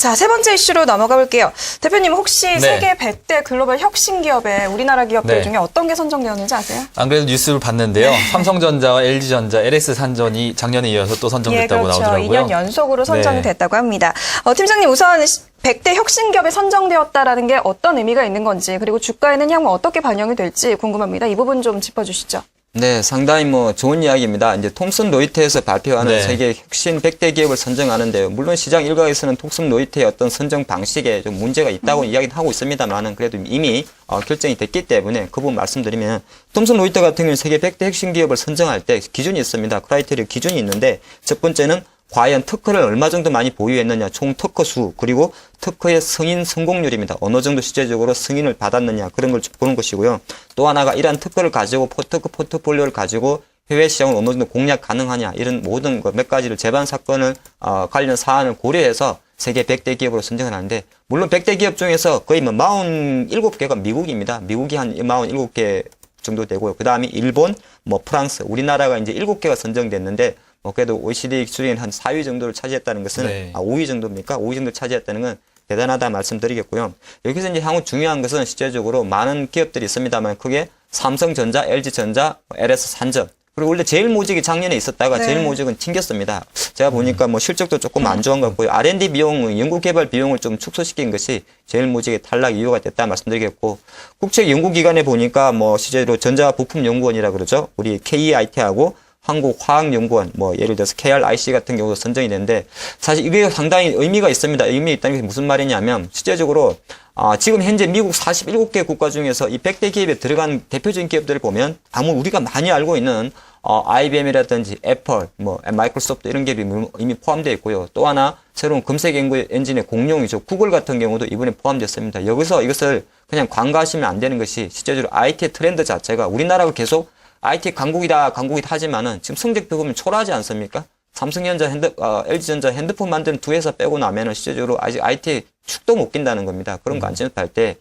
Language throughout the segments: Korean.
자, 세 번째 이슈로 넘어가 볼게요. 대표님 혹시 네. 세계 100대 글로벌 혁신 기업에 우리나라 기업들 네. 중에 어떤 게 선정되었는지 아세요? 안 그래도 뉴스를 봤는데요. 네. 삼성전자와 LG전자, LS 산전이 작년에 이어서 또 선정됐다고 예, 그렇죠. 나오더라고요. 2년 연속으로 선정이 네. 됐다고 합니다. 어, 팀장님 우선 100대 혁신 기업에 선정되었다라는 게 어떤 의미가 있는 건지 그리고 주가에는 향후 어떻게 반영이 될지 궁금합니다. 이 부분 좀 짚어주시죠. 네, 상당히 뭐 좋은 이야기입니다. 이제 톰슨 로이터에서 발표하는 네. 세계 혁신 100대 기업을 선정하는데요. 물론 시장 일각에서는 톰슨 로이터의 어떤 선정 방식에 좀 문제가 있다고 이야기는 하고 있습니다만은 그래도 이미 어, 결정이 됐기 때문에 그 부분 말씀드리면 톰슨 로이터 같은 경우는 세계 100대 혁신 기업을 선정할 때 기준이 있습니다. 크라이테리아 기준이 있는데 첫 번째는 과연 특허를 얼마 정도 많이 보유했느냐, 총 특허 수, 그리고 특허의 승인 성공률입니다. 어느 정도 실제적으로 승인을 받았느냐, 그런 걸 보는 것이고요. 또 하나가 이러한 특허를 가지고 포트크 포트폴리오를 가지고 해외 시장을 어느 정도 공략 가능하냐, 이런 모든 것몇 가지를 재반 사건을, 어, 관련 사안을 고려해서 세계 100대 기업으로 선정을 하는데, 물론 100대 기업 중에서 거의 뭐 47개가 미국입니다. 미국이 한 47개 정도 되고요. 그 다음에 일본, 뭐 프랑스, 우리나라가 이제 7개가 선정됐는데, 뭐 그래도 OECD 기준인 한 4위 정도를 차지했다는 것은 네. 아 5위 정도입니까? 5위 정도 차지했다는 건 대단하다 말씀드리겠고요. 여기서 이제 향후 중요한 것은 실제적으로 많은 기업들이 있습니다만 그게 삼성전자, LG전자, LS 산전 그리고 원래 제일 모직이 작년에 있었다가 네. 제일 모직은 튕겼습니다. 제가 보니까 뭐 실적도 조금 안 좋은 것 같고요. R&D 비용, 연구개발 비용을 좀 축소시킨 것이 제일 모직의 탈락 이유가 됐다 말씀드리겠고 국책 연구기관에 보니까 뭐 실제로 전자부품연구원이라 그러죠. 우리 KEIT하고 한국화학연구원, 뭐 예를 들어서 KRIC 같은 경우도 선정이 되는데 사실 이게 상당히 의미가 있습니다. 의미 있다는 게 무슨 말이냐면 실제적으로 아, 지금 현재 미국 47개 국가 중에서 이 100대 기업에 들어간 대표적인 기업들을 보면 아무 우리가 많이 알고 있는 어, IBM이라든지 애플, 뭐 마이크로소프트 이런 기업이 이미 포함되어 있고요. 또 하나 새로운 검색 엔진의 공룡이죠. 구글 같은 경우도 이번에 포함됐습니다. 여기서 이것을 그냥 관가하시면 안 되는 것이 실제적으로 IT 트렌드 자체가 우리나라가 계속 IT 강국이다, 강국이다 하지만은 지금 성적표 보면 초라하지 않습니까? 삼성전자 핸드, 어, LG전자 핸드폰 만드는 두 회사 빼고 나면은 실제적으로 아직 IT 축도 못 낀다는 겁니다. 그런 거 안전할 때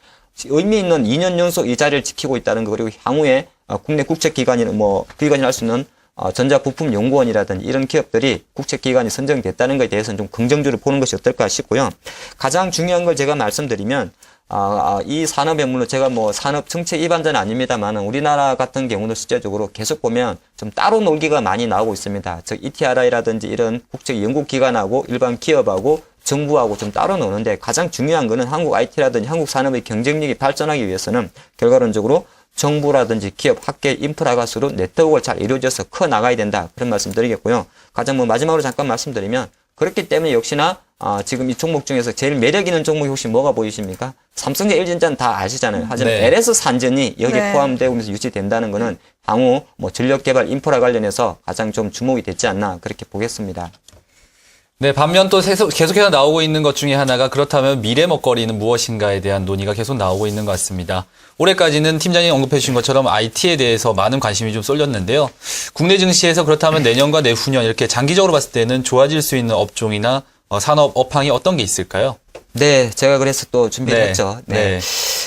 의미 있는 2년 연속 이 자리를 지키고 있다는 거 그리고 향후에 어, 국내 국책기관이나 뭐 기관이 할 수 있는 어, 전자부품연구원이라든지 이런 기업들이 국책기관이 선정됐다는 것에 대해서는 좀 긍정적으로 보는 것이 어떨까 싶고요. 가장 중요한 걸 제가 말씀드리면 아, 아, 이 산업에 물론 제가 뭐 산업 정책 입안자는 아닙니다만은 우리나라 같은 경우는 실제적으로 계속 보면 좀 따로 놀기가 많이 나오고 있습니다. 즉 ETRI라든지 이런 국책 연구기관하고 일반 기업하고 정부하고 좀 따로 노는데 가장 중요한 거는 한국 IT라든지 한국 산업의 경쟁력이 발전하기 위해서는 결과론적으로 정부라든지 기업, 학계, 인프라가 서로 네트워크가 잘 이루어져서 커 나가야 된다. 그런 말씀 드리겠고요. 가장 뭐 마지막으로 잠깐 말씀드리면 그렇기 때문에 역시나 아, 지금 이 종목 중에서 제일 매력 있는 종목이 혹시 뭐가 보이십니까? 삼성과 LG전자는 다 아시잖아요. 하지만 네. LS 산전이 여기에 네. 포함되면서 유지된다는 것은 향후 뭐 전력 개발 인프라 관련해서 가장 좀 주목이 됐지 않나 그렇게 보겠습니다. 네, 반면 또 계속- 계속해서 나오고 있는 것 중에 하나가 그렇다면 미래 먹거리는 무엇인가에 대한 논의가 계속 나오고 있는 것 같습니다. 올해까지는 팀장님 언급해 주신 것처럼 IT에 대해서 많은 관심이 좀 쏠렸는데요. 국내 증시에서 그렇다면 내년과 내후년 이렇게 장기적으로 봤을 때는 좋아질 수 있는 업종이나 어, 산업 업황이 어떤 게 있을까요? 네, 제가 그래서 또 준비를 했죠. 네.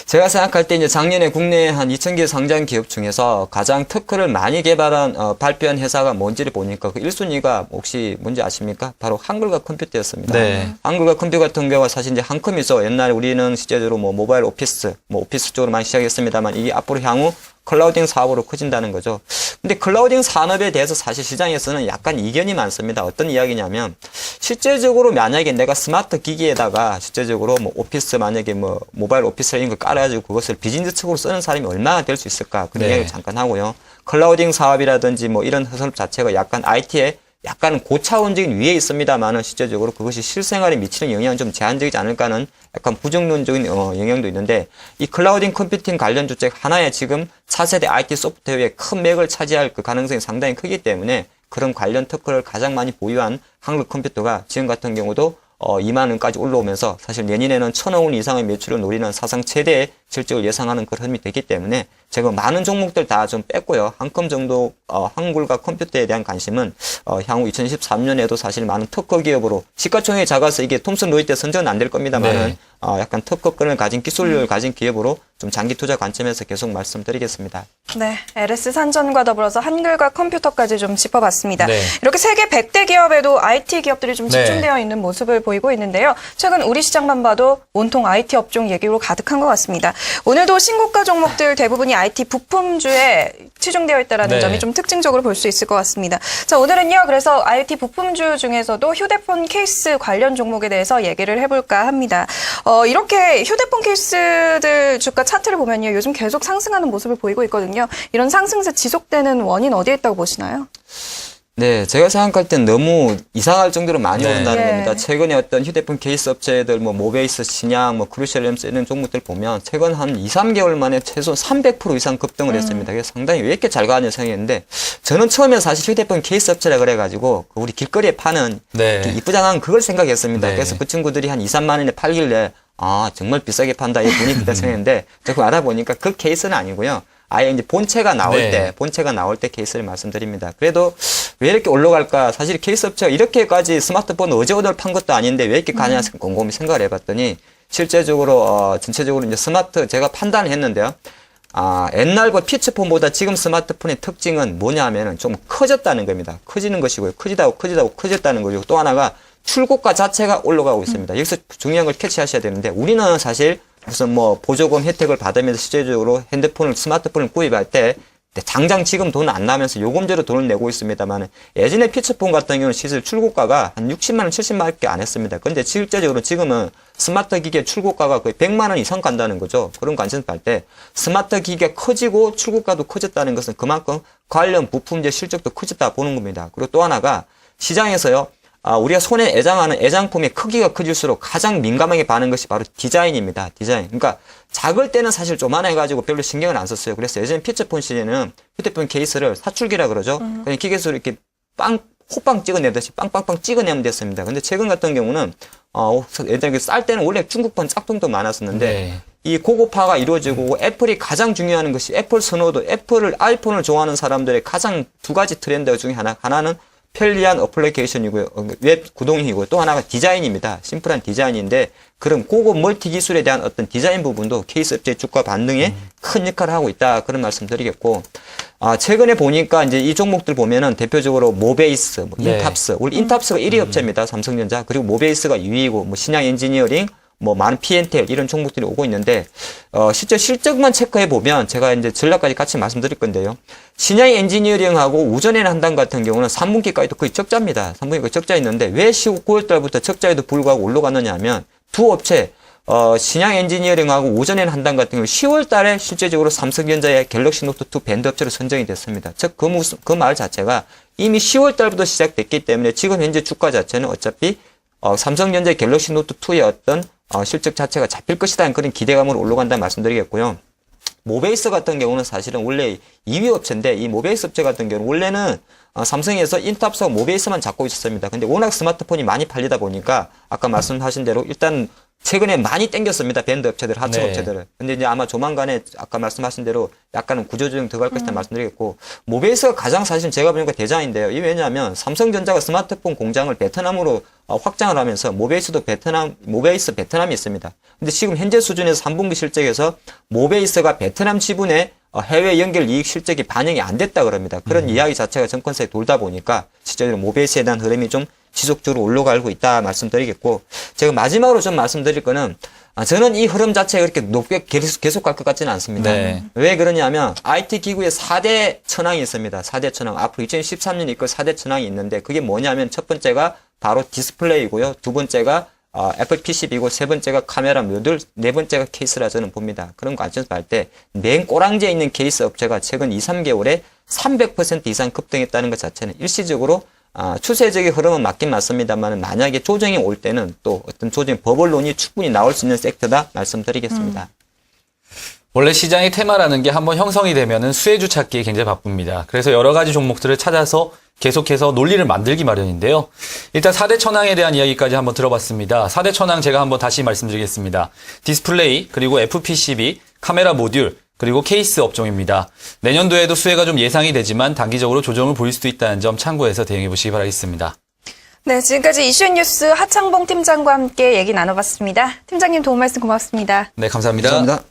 제가 생각할 때 이제 작년에 국내 한 2,000개 상장 기업 중에서 가장 특허를 많이 개발한, 어, 발표한 회사가 뭔지를 보니까 그 1순위가 혹시 뭔지 아십니까? 바로 한글과 컴퓨터였습니다. 네. 한글과 컴퓨터 같은 경우가 사실 이제 한컴이죠. 옛날에 우리는 실제적으로 뭐 모바일 오피스, 뭐 오피스 쪽으로 많이 시작했습니다만 이게 앞으로 향후 클라우딩 사업으로 커진다는 거죠. 근데 클라우딩 산업에 대해서 사실 시장에서는 약간 이견이 많습니다. 어떤 이야기냐면 실제적으로 만약에 내가 스마트 기기에다가 실제적으로 뭐 오피스 만약에 뭐 모바일 오피스 이런 걸 깔아가지고 그것을 비즈니스적으로 쓰는 사람이 얼마나 될 수 있을까 그런 네. 이야기 잠깐 하고요. 클라우딩 사업이라든지 뭐 이런 산업 자체가 약간 IT에 약간 고차원적인 위에 있습니다만은 실제적으로 그것이 실생활에 미치는 영향은 좀 제한적이지 않을까는 약간 부정론적인 어, 영향도 있는데 이 클라우딩 컴퓨팅 관련 주책 하나에 지금 4세대 IT 소프트웨어의 큰 맥을 차지할 그 가능성이 상당히 크기 때문에 그런 관련 특허를 가장 많이 보유한 한국 컴퓨터가 지금 같은 경우도 어, 2만 원까지 올라오면서 사실 내년에는 천억 원 이상의 매출을 노리는 사상 최대의 실적을 예상하는 그런 흐름이 되기 때문에 제가 많은 종목들 다 좀 뺐고요. 한컴 정도 어, 한글과 컴퓨터에 대한 관심은 어, 향후 2013년에도 사실 많은 특허 기업으로 시가총액이 작아서 이게 톰슨 로이터 선정은 안될 겁니다만은 네. 어, 약간 특허권을 가진 기술력을 가진 기업으로 좀 장기 투자 관점에서 계속 말씀드리겠습니다. 네, LS 산전과 더불어서 한글과 컴퓨터까지 좀 짚어봤습니다. 네. 이렇게 세계 100대 기업에도 IT 기업들이 좀 네. 집중되어 있는 모습을 보이고 있는데요. 최근 우리 시장만 봐도 온통 IT 업종 얘기로 가득한 것 같습니다. 오늘도 신고가 종목들 대부분이 IT 부품주에 치중되어 있다는 네. 점이 좀 특징적으로 볼 수 있을 것 같습니다. 자, 오늘은요. 그래서 IT 부품주 중에서도 휴대폰 케이스 관련 종목에 대해서 얘기를 해볼까 합니다. 어, 이렇게 휴대폰 케이스들 주가 차트를 보면요. 요즘 계속 상승하는 모습을 보이고 있거든요. 이런 상승세 지속되는 원인 어디에 있다고 보시나요? 네, 제가 생각할 땐 너무 이상할 정도로 많이 네. 오른다는 예. 겁니다. 최근에 어떤 휴대폰 케이스 업체들, 뭐, 모베이스, 신양, 뭐, 크루셜램스 이런 종목들 보면 최근 한 2, 3개월 만에 최소 300% 이상 급등을 했습니다. 그래서 상당히 왜 이렇게 잘 가냐 생각했는데 저는 처음에 사실 휴대폰 케이스 업체라 그래가지고 그 우리 길거리에 파는 네. 그 이쁘장한 그걸 생각했습니다. 네. 그래서 그 친구들이 한 2, 3만 원에 팔길래 아, 정말 비싸게 판다. 이 분위기다 생각했는데 조금 알아보니까 그 케이스는 아니고요. 아예 이제 본체가 나올 네. 때, 본체가 나올 때 케이스를 말씀드립니다. 그래도 왜 이렇게 올라갈까? 사실 케이스 업체가 이렇게까지 스마트폰 어제 오늘 판 것도 아닌데 왜 이렇게 가냐 곰곰이 생각을 해봤더니 실제적으로 어, 전체적으로 이제 스마트 제가 판단을 했는데요. 아, 옛날 그 피처폰보다 지금 스마트폰의 특징은 뭐냐면은 좀 커졌다는 겁니다. 커지는 것이고요. 커지다고 커지다고 커졌다는 거죠. 또 하나가 출고가 자체가 올라가고 있습니다. 여기서 중요한 걸 캐치하셔야 되는데 우리는 사실 무슨 뭐 보조금 혜택을 받으면서 실제적으로 핸드폰을 스마트폰을 구입할 때 당장 지금 돈 안 나면서 요금제로 돈을 내고 있습니다만 예전에 피처폰 같은 경우는 실제 출고가가 한 60만 원, 70만 원밖에 안 했습니다. 근데 실제적으로 지금은 스마트 기계 출고가가 거의 100만 원 이상 간다는 거죠. 그런 관점에서 볼 때 스마트 기계가 커지고 출고가도 커졌다는 것은 그만큼 관련 부품제 실적도 커졌다 보는 겁니다. 그리고 또 하나가 시장에서요. 아, 우리가 손에 애장하는 애장품의 크기가 커질수록 가장 민감하게 반응 것이 바로 디자인입니다. 디자인. 그러니까 작을 때는 사실 조만해가지고 별로 신경을 안 썼어요. 그래서 예전에 피처폰 시대는 휴대폰 케이스를 사출기라 그러죠. 그냥 기계수로 이렇게 빵, 호빵 찍어내듯이 빵빵빵 찍어내면 됐습니다. 근데 최근 같은 경우는, 어, 예전에 쌀 때는 원래 중국판 짝퉁도 많았었는데, 네. 이 고급화가 이루어지고 애플이 가장 중요한 것이 애플 선호도, 애플을, 아이폰을 좋아하는 사람들의 가장 두 가지 트렌드 중에 하나, 하나는 편리한 어플리케이션이고요. 어, 웹 구동이고요. 또 하나가 디자인입니다. 심플한 디자인인데 그런 고급 멀티 기술에 대한 어떤 디자인 부분도 케이스 업체의 주가 반등에 큰 역할을 하고 있다. 그런 말씀 드리겠고 아, 최근에 보니까 이제 이 종목들 보면은 대표적으로 모베이스, 뭐 네. 인탑스, 우리 인탑스가 1위 업체입니다. 삼성전자. 그리고 모베이스가 2위고 뭐 신양 엔지니어링 뭐 많은 P&L 이런 종목들이 오고 있는데 어 실제 실적만 체크해 보면 제가 이제 전략까지 같이 말씀드릴 건데요. 신양 엔지니어링하고 우전에는 한당 같은 경우는 3분기까지도 거의 적자입니다. 3분기가 적자 있는데 왜 19월 달부터 적자에도 불구하고 올라갔느냐 하면 두 업체 어, 신양 엔지니어링하고 오전에는 한당 같은 경우 10월 달에 실제적으로 삼성전자의 갤럭시 노트 2 밴드 업체로 선정이 됐습니다. 즉, 그, 그 말 자체가 이미 10월 달부터 시작됐기 때문에 지금 현재 주가 자체는 어차피 어, 삼성전자 갤럭시 노트 2의 어떤 어, 실적 자체가 잡힐 것이라는 그런 기대감으로 올라간다는 말씀드리겠고요. 모베이스 같은 경우는 사실은 원래 2위 업체인데 이 모베이스 업체 같은 경우는 원래는 어, 삼성에서 인탑스와 모베이스만 잡고 있었습니다. 근데 워낙 스마트폰이 많이 팔리다 보니까 아까 말씀하신 대로 일단 최근에 많이 땡겼습니다. 밴드 업체들, 하청 네. 업체들을. 근데 이제 아마 조만간에 아까 말씀하신 대로 약간은 구조조정 들어갈 것이다 말씀드리겠고 모베이스가 가장 사실 제가 보니까 대장인데요. 이 왜냐하면 삼성전자가 스마트폰 공장을 베트남으로 어, 확장을 하면서 모베이스도 베트남, 모베이스 베트남이 있습니다. 근데 지금 현재 수준에서 3분기 실적에서 모베이스가 베트남 지분의 어, 해외 연결 이익 실적이 반영이 안 됐다 그럽니다. 그런 이야기 자체가 정권사에 돌다 보니까 실제로 모베이스에 대한 흐름이 좀 지속적으로 올라가고 있다 말씀드리겠고 제가 마지막으로 좀 말씀드릴 거는 아, 저는 이 흐름 자체가 그렇게 높게 계속, 계속 갈 것 같지는 않습니다. 네. 왜 그러냐면 IT 기구의 4대 천왕이 있습니다. 4대 천왕. 앞으로 2013년 이끌 4대 천왕이 있는데 그게 뭐냐면 첫 번째가 바로 디스플레이고요. 두 번째가 어, 애플 PCB고 세 번째가 카메라 모듈, 네 번째가 케이스라 저는 봅니다. 그런 관점에서 볼 때 맨 꼬랑지에 있는 케이스 업체가 최근 2, 3개월에 300% 이상 급등했다는 것 자체는 일시적으로 아, 추세적인 흐름은 맞긴 맞습니다만 만약에 조정이 올 때는 또 어떤 조정 버블론이 충분히 나올 수 있는 섹터다 말씀드리겠습니다. 원래 시장의 테마라는 게 한번 형성이 되면은 수혜주 찾기에 굉장히 바쁩니다. 그래서 여러 가지 종목들을 찾아서 계속해서 논리를 만들기 마련인데요. 일단 4대 천왕에 대한 이야기까지 한번 들어봤습니다. 4대 천왕 제가 한번 다시 말씀드리겠습니다. 디스플레이, 그리고 FPCB, 카메라 모듈, 그리고 케이스 업종입니다. 내년도에도 수혜가 좀 예상이 되지만 단기적으로 조정을 보일 수도 있다는 점 참고해서 대응해 보시기 바라겠습니다. 네, 지금까지 이슈뉴스 하창봉 팀장과 함께 얘기 나눠봤습니다. 팀장님 도움 말씀 고맙습니다. 네, 감사합니다. 감사합니다.